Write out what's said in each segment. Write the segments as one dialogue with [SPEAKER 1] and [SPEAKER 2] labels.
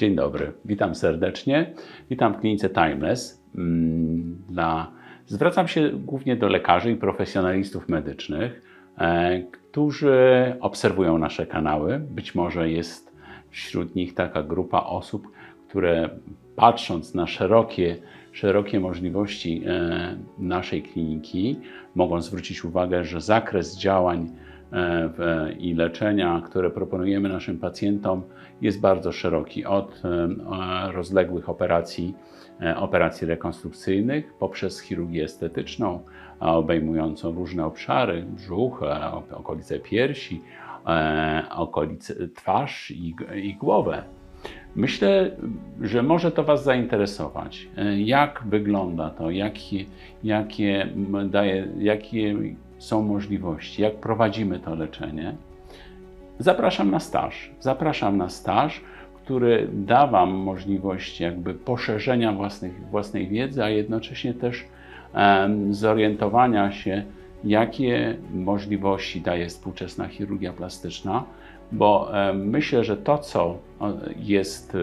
[SPEAKER 1] Dzień dobry, witam serdecznie. Witam w klinice Timeless. Mm, Dla... Zwracam się głównie do lekarzy i profesjonalistów medycznych, e, którzy obserwują nasze kanały. Być może jest wśród nich taka grupa osób, które patrząc na szerokie, szerokie możliwości e, naszej kliniki, mogą zwrócić uwagę, że zakres działań i leczenia, które proponujemy naszym pacjentom, jest bardzo szeroki. Od e, e, rozległych operacji, e, operacji rekonstrukcyjnych, poprzez chirurgię estetyczną, obejmującą różne obszary, brzuch, e, ok- okolice piersi, e, okolice twarz i, i głowę. Myślę, że może to Was zainteresować. E, Jak wygląda to, jakie, daje, jakie są możliwości, jak prowadzimy to leczenie. Zapraszam na staż. Zapraszam na staż, który da Wam możliwość jakby poszerzenia własnych, własnej wiedzy, a jednocześnie też em, zorientowania się, jakie możliwości daje współczesna chirurgia plastyczna, bo em, myślę, że to, co jest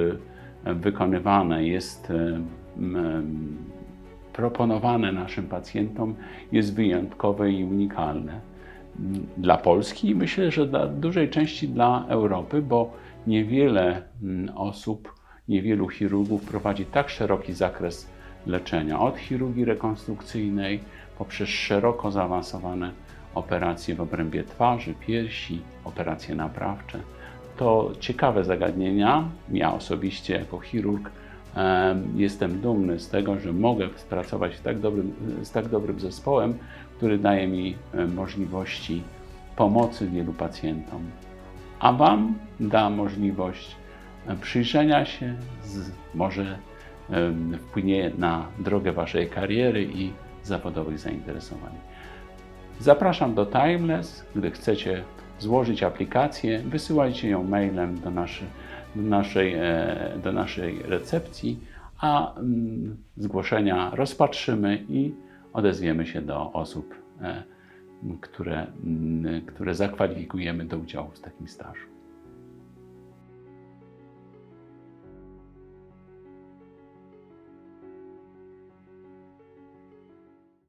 [SPEAKER 1] e, wykonywane, jest em, proponowane naszym pacjentom, jest wyjątkowe i unikalne dla Polski i myślę, że dla dużej części dla Europy, bo niewiele mm, osób, niewielu chirurgów prowadzi tak szeroki zakres leczenia, od chirurgii rekonstrukcyjnej poprzez szeroko zaawansowane operacje w obrębie twarzy, piersi, operacje naprawcze. To ciekawe zagadnienia. Ja osobiście jako chirurg jestem dumny z tego, że mogę współpracować w tak z tak dobrym zespołem, który daje mi e, możliwości pomocy wielu pacjentom, a Wam da możliwość e, przyjrzenia się, z, może wpłynie na drogę Waszej kariery i zawodowych zainteresowań. Zapraszam do Timeless. Gdy chcecie złożyć aplikację, wysyłajcie ją mailem do, naszy, do, naszej, e, do naszej recepcji, a mm, zgłoszenia rozpatrzymy i odezwiemy się do osób, e, które, które zakwalifikujemy do udziału w takim stażu.